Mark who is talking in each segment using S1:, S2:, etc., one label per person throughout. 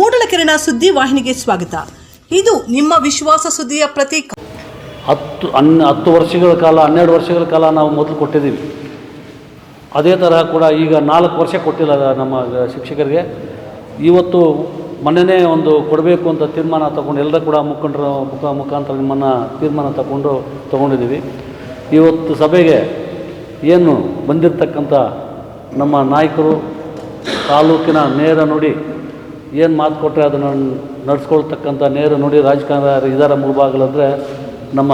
S1: ಮೂಡಲಕೆರೆನ ಸುದ್ದಿ ವಾಹಿನಿಗೆ ಸ್ವಾಗತ. ಇದು ನಿಮ್ಮ ವಿಶ್ವಾಸ ಸುದ್ದಿಯ ಪ್ರತೀಕ.
S2: ಹತ್ತು ಹನ್, ಹತ್ತು ವರ್ಷಗಳ ಕಾಲ, ಹನ್ನೆರಡು ವರ್ಷಗಳ ಕಾಲ ನಾವು ಮೊದಲು ಕೊಟ್ಟಿದ್ದೀವಿ. ಅದೇ ತರಹ ಕೂಡ ಈಗ ನಾಲ್ಕು ವರ್ಷ ಕೊಟ್ಟಿಲ್ಲ ನಮ್ಮ ಶಿಕ್ಷಕರಿಗೆ. ಇವತ್ತು ಮೊನ್ನೆನೇ ಒಂದು ಕೊಡಬೇಕು ಅಂತ ತೀರ್ಮಾನ ತಗೊಂಡು ಎಲ್ಲರೂ ಕೂಡ ಮುಖಂಡರ ಮುಖ, ಮುಖಾಂತರ ನಿಮ್ಮನ್ನು ತೀರ್ಮಾನ ತಗೊಂಡು, ತಗೊಂಡಿದ್ದೀವಿ. ಇವತ್ತು ಸಭೆಗೆ ಏನು ಬಂದಿರತಕ್ಕಂಥ ನಮ್ಮ ನಾಯಕರು, ತಾಲೂಕಿನ ನೇರ ನುಡಿ ಏನು ಮಾತು ಕೊಟ್ಟರೆ ಅದನ್ನು ನಡೆಸ್ಕೊಳ್ತಕ್ಕಂಥ ನೇರ ನುಡಿ ರಾಜಕಾರಣ ಇದರ ಮುಳುಬಾಗಲಂದರೆ ನಮ್ಮ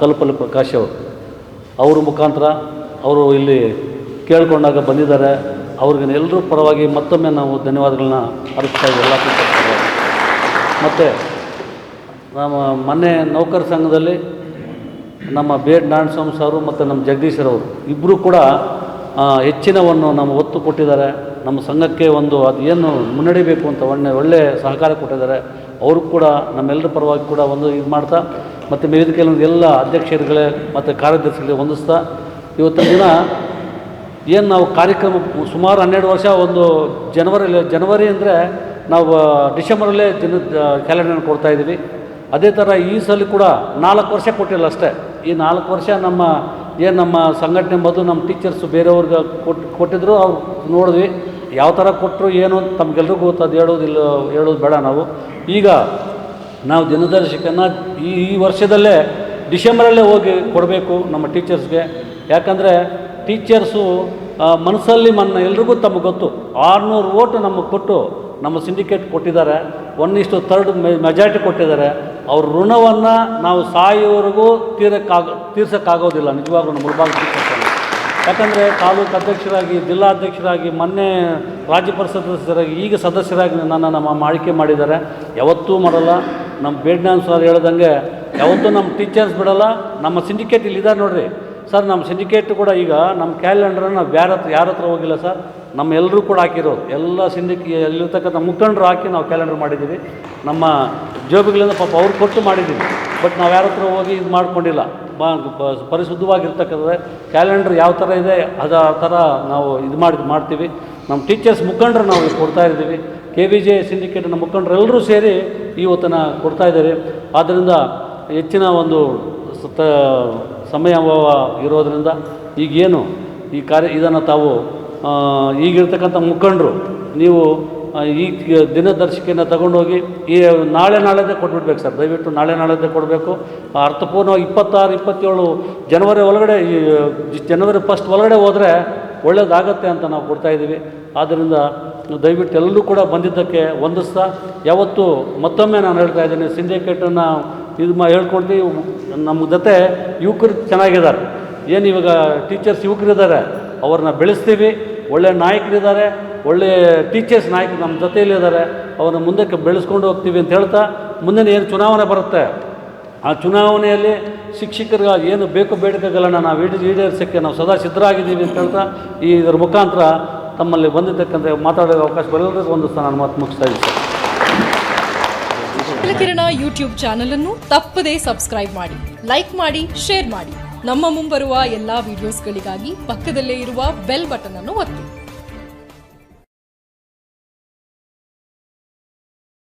S2: ಕಲ್ಪಲ್ ಪ್ರಕಾಶ್ ಅವರು. ಅವ್ರ ಮುಖಾಂತರ ಅವರು ಇಲ್ಲಿ ಕೇಳಿಕೊಂಡಾಗ ಬಂದಿದ್ದಾರೆ. ಅವ್ರಿಗೆ ಎಲ್ಲರೂ ಪರವಾಗಿ ಮತ್ತೊಮ್ಮೆ ನಾವು ಧನ್ಯವಾದಗಳನ್ನ ಅರ್ಪಿಸ್ತಾ ಇದ್ದೀವಿ. ಎಲ್ಲ ಮತ್ತು ನಮ್ಮ ಮೊನ್ನೆ ನೌಕರ ಸಂಘದಲ್ಲಿ ನಮ್ಮ ಬೇಡ್ ನಾರಾಯಣಸ್ವಾಮಿ ಸರ್ ಮತ್ತು ನಮ್ಮ ಜಗದೀಶರವರು ಇಬ್ಬರು ಕೂಡ ಹೆಚ್ಚಿನವನ್ನು ನಮ್ಮ ಒತ್ತು ಕೊಟ್ಟಿದ್ದಾರೆ. ನಮ್ಮ ಸಂಘಕ್ಕೆ ಒಂದು ಅದು ಏನು ಮುನ್ನಡಿಬೇಕು ಅಂತ ಒಳ್ಳೆ ಒಳ್ಳೆಯ ಸಹಕಾರ ಕೊಟ್ಟಿದ್ದಾರೆ. ಅವರು ಕೂಡ ನಮ್ಮೆಲ್ಲರ ಪರವಾಗಿ ಕೂಡ ಒಂದು ಇದು ಮಾಡ್ತಾ, ಮತ್ತು ವೇದಿಕೆಯಲ್ಲಿ ಎಲ್ಲ ಅಧ್ಯಕ್ಷರುಗಳೇ ಮತ್ತು ಕಾರ್ಯದರ್ಶಿಗಳಿಗೆ ಹೊಂದಿಸ್ತಾ ಇವತ್ತಿನ ದಿನ ಏನು ನಾವು ಕಾರ್ಯಕ್ರಮ ಸುಮಾರು ಹನ್ನೆರಡು ವರ್ಷ ಒಂದು ಜನವರಿಲಿ, ಜನವರಿ ಅಂದರೆ ನಾವು ಡಿಸೆಂಬರಲ್ಲೇ ದಿನ ಕ್ಯಾಲೆಂಡರ್ ಕೊಡ್ತಾ ಇದ್ದೀವಿ. ಅದೇ ಥರ ಈ ಸಲ ಕೂಡ ನಾಲ್ಕು ವರ್ಷ ಕೊಟ್ಟಿಲ್ಲ ಅಷ್ಟೇ. ಈ ನಾಲ್ಕು ವರ್ಷ ನಮ್ಮ, ಏನು ನಮ್ಮ ಸಂಘಟನೆ ಮೊದಲು ನಮ್ಮ ಟೀಚರ್ಸು ಬೇರೆಯವ್ರಿಗೆ ಕೊಟ್ಟು ಕೊಟ್ಟಿದ್ರು, ಅವ್ರು ನೋಡಿದ್ವಿ. ಯಾವ ಥರ ಕೊಟ್ಟರು ಏನು ತಮಗೆಲ್ರಿಗೂ ಗೊತ್ತು ಅದು ಹೇಳೋದಿಲ್ಲ ಹೇಳೋದು ಬೇಡ ನಾವು. ಈಗ ನಾವು ದಿನದರ್ಶಕನ ಈ ಈ ವರ್ಷದಲ್ಲೇ ಡಿಸೆಂಬರಲ್ಲೇ ಹೋಗಿ ಕೊಡಬೇಕು ನಮ್ಮ ಟೀಚರ್ಸ್ಗೆ. ಯಾಕಂದರೆ ಟೀಚರ್ಸು ಮನಸ್ಸಲ್ಲಿ ಮನ್ನ ಎಲ್ರಿಗೂ ತಮಗೆ ಗೊತ್ತು. ಆರುನೂರು ಓಟು ನಮಗೆ ಕೊಟ್ಟು ನಮ್ಮ ಸಿಂಡಿಕೇಟ್ ಕೊಟ್ಟಿದ್ದಾರೆ. ಒನ್ ಇಷ್ಟು ತರ್ಡ್ ಮೆಜಾರಿಟಿ ಕೊಟ್ಟಿದ್ದಾರೆ. ಅವ್ರ ಋಣವನ್ನು ನಾವು ಸಾಯೋವರೆಗೂ ತೀರಕ್ಕಾಗ, ತೀರ್ಸೋಕ್ಕಾಗೋದಿಲ್ಲ, ನಿಜವಾಗ್ಲೂ ನಮ್ಮ ಯಾಕಂದರೆ ತಾಲೂಕು ಅಧ್ಯಕ್ಷರಾಗಿ, ಜಿಲ್ಲಾಧ್ಯಕ್ಷರಾಗಿ, ಮೊನ್ನೆ ರಾಜ್ಯ ಪರಿಷತ್ ಸದಸ್ಯರಾಗಿ, ಈಗ ಸದಸ್ಯರಾಗಿ ನನ್ನ ನಮ್ಮ ಆಯ್ಕೆ ಮಾಡಿದ್ದಾರೆ. ಯಾವತ್ತೂ ಮಾಡಲ್ಲ. ನಮ್ಮ ಬೇಡ್ನಾನ್ ಸರ್ ಹೇಳ್ದಂಗೆ, ಯಾವತ್ತೂ ನಮ್ಮ ಟೀಚರ್ಸ್ ಬಿಡಲ್ಲ. ನಮ್ಮ ಸಿಂಡಿಕೇಟ್ ಇಲ್ಲಿದ್ದಾರೆ ನೋಡಿರಿ. ಸರ್ ನಮ್ಮ ಸಿಂಡಿಕೇಟ್ ಕೂಡ ಈಗ ನಮ್ಮ ಕ್ಯಾಲೆಂಡ್ರನ್ನ ಬೇರೆ ಹತ್ರ, ಯಾರ ಹತ್ರ ಹೋಗಿಲ್ಲ ಸರ್ ನಮ್ಮ ಎಲ್ಲರೂ ಕೂಡ ಹಾಕಿರೋದು. ಎಲ್ಲ ಸಿಂಡಿಕಿ ಎಲ್ಲಿರ್ತಕ್ಕಂಥ ಮುಖಂಡರು ಹಾಕಿ ನಾವು ಕ್ಯಾಲೆಂಡರ್ ಮಾಡಿದ್ದೀವಿ. ನಮ್ಮ ಜೋಬಿಗಳಿಂದ ಪಾಪ ಅವ್ರು ಕೊಟ್ಟು ಮಾಡಿದ್ದೀವಿ. ಬಟ್ ನಾವು ಯಾರ ಹತ್ರ ಹೋಗಿ ಇದು ಮಾಡ್ಕೊಂಡಿಲ್ಲ. ಬ ಪರಿಶುದ್ಧವಾಗಿರ್ತಕ್ಕಂಥ ಕ್ಯಾಲೆಂಡರ್ ಯಾವ ಥರ ಇದೆ, ಅದು ಆ ಥರ ನಾವು ಇದು ಮಾಡಿ ಮಾಡ್ತೀವಿ. ನಮ್ಮ ಟೀಚರ್ಸ್ ಮುಖಂಡರು ನಾವು ಕೊಡ್ತಾ ಇದ್ದೀವಿ. ಕೆ ವಿ ಜೆ ಸಿಂಡಿಕೇಟ್ನ ಮುಖಂಡರು ಎಲ್ಲರೂ ಸೇರಿ ಇವತ್ತನ್ನು ಕೊಡ್ತಾ ಇದ್ದಾರೆ. ಆದ್ದರಿಂದ ಹೆಚ್ಚಿನ ಒಂದು ಸತ ಸಮಯ ಇರೋದರಿಂದ ಈಗೇನು ಈ ಕಾರ್ಯ, ಇದನ್ನು ತಾವು ಈಗಿರ್ತಕ್ಕಂಥ ಮುಖಂಡರು, ನೀವು ಈ ದಿನದರ್ಶಿಕೆಯನ್ನು ತಗೊಂಡೋಗಿ ಈ ನಾಳೆ ನಾಳೆದೇ ಕೊಟ್ಬಿಡ್ಬೇಕು ಸರ್. ದಯವಿಟ್ಟು ನಾಳೆ ನಾಳೆದೇ ಕೊಡಬೇಕು. ಅರ್ಥಪೂರ್ಣ ಇಪ್ಪತ್ತಾರು, ಇಪ್ಪತ್ತೇಳು ಜನವರಿ ಒಳಗಡೆ, ಈ ಜನವರಿ ಫಸ್ಟ್ ಒಳಗಡೆ ಹೋದರೆ ಒಳ್ಳೇದಾಗತ್ತೆ ಅಂತ ನಾವು ಕೊಡ್ತಾ ಇದ್ದೀವಿ. ಆದ್ದರಿಂದ ದಯವಿಟ್ಟು ಎಲ್ಲರೂ ಕೂಡ ಬಂದಿದ್ದಕ್ಕೆ ವಂದಿಸ್ತಾ ಯಾವತ್ತು ಮತ್ತೊಮ್ಮೆ ನಾನು ಹೇಳ್ತಾ ಇದ್ದೀನಿ, ಸಿಂಡಿಕೇಟನ್ನು ಇದು ಮಾ, ಹೇಳ್ಕೊಡ್ತೀವಿ. ನಮ್ಮ ಜೊತೆ ಯುವಕರು ಚೆನ್ನಾಗಿದ್ದಾರೆ. ಏನು ಇವಾಗ ಟೀಚರ್ಸ್ ಯುವಕರಿದ್ದಾರೆ, ಅವ್ರನ್ನ ಬೆಳೆಸ್ತೀವಿ. ಒಳ್ಳೆ ನಾಯಕರಿದ್ದಾರೆ. ಒಳ್ಳೆ ಟೀಚರ್ಸ್ ನಾಯಕರು ನಮ್ಮ ಜೊತೆಯಲ್ಲಿದ್ದಾರೆ. ಅವ್ರನ್ನ ಮುಂದಕ್ಕೆ ಬೆಳೆಸ್ಕೊಂಡು ಹೋಗ್ತೀವಿ ಅಂತ ಹೇಳ್ತಾ ಮುಂದಿನ ಏನು ಚುನಾವಣೆ ಬರುತ್ತೆ? ಆ ಚುನಾವಣೆಯಲ್ಲಿ ಶಿಕ್ಷಕರಿಗಾಗಿ ಏನು ಬೇಕು ಬೇಡಿಕೆಗಳನ್ನು ನಾವು ಈಡೇ, ಈಡೇರಿಸೋಕ್ಕೆ ನಾವು ಸದಾ ಸಿದ್ಧರಾಗಿದ್ದೀವಿ ಅಂತ ಹೇಳ್ತಾ ಈ ಇದರ ಮುಖಾಂತರ ತಮ್ಮಲ್ಲಿ ಬಂದಿದ್ದಕ್ಕಂಥ ಮಾತಾಡೋ ಅವಕಾಶ ಬರೋದಕ್ಕೆ ಒಂದು ನಾನು ಮಾತು ಮುಗಿಸ್ತಾ ಇದ್ದೀನಿ
S3: ಕಿರಣ ಯೂಟ್ಯೂಬ್ ಚಾನಲ್ ಅನ್ನು ತಪ್ಪದೇ ಸಬ್ಸ್ಕ್ರೈಬ್ ಮಾಡಿ ಲೈಕ್ ಮಾಡಿ ಶೇರ್ ಮಾಡಿ. ನಮ್ಮ ಮುಂಬರುವ ಎಲ್ಲಾ ವಿಡಿಯೋಸ್ಗಳಿಗಾಗಿ ಪಕ್ಕದಲ್ಲೇ ಇರುವ ಬೆಲ್ ಬಟನ್ ಅನ್ನು ಒತ್ತಿ.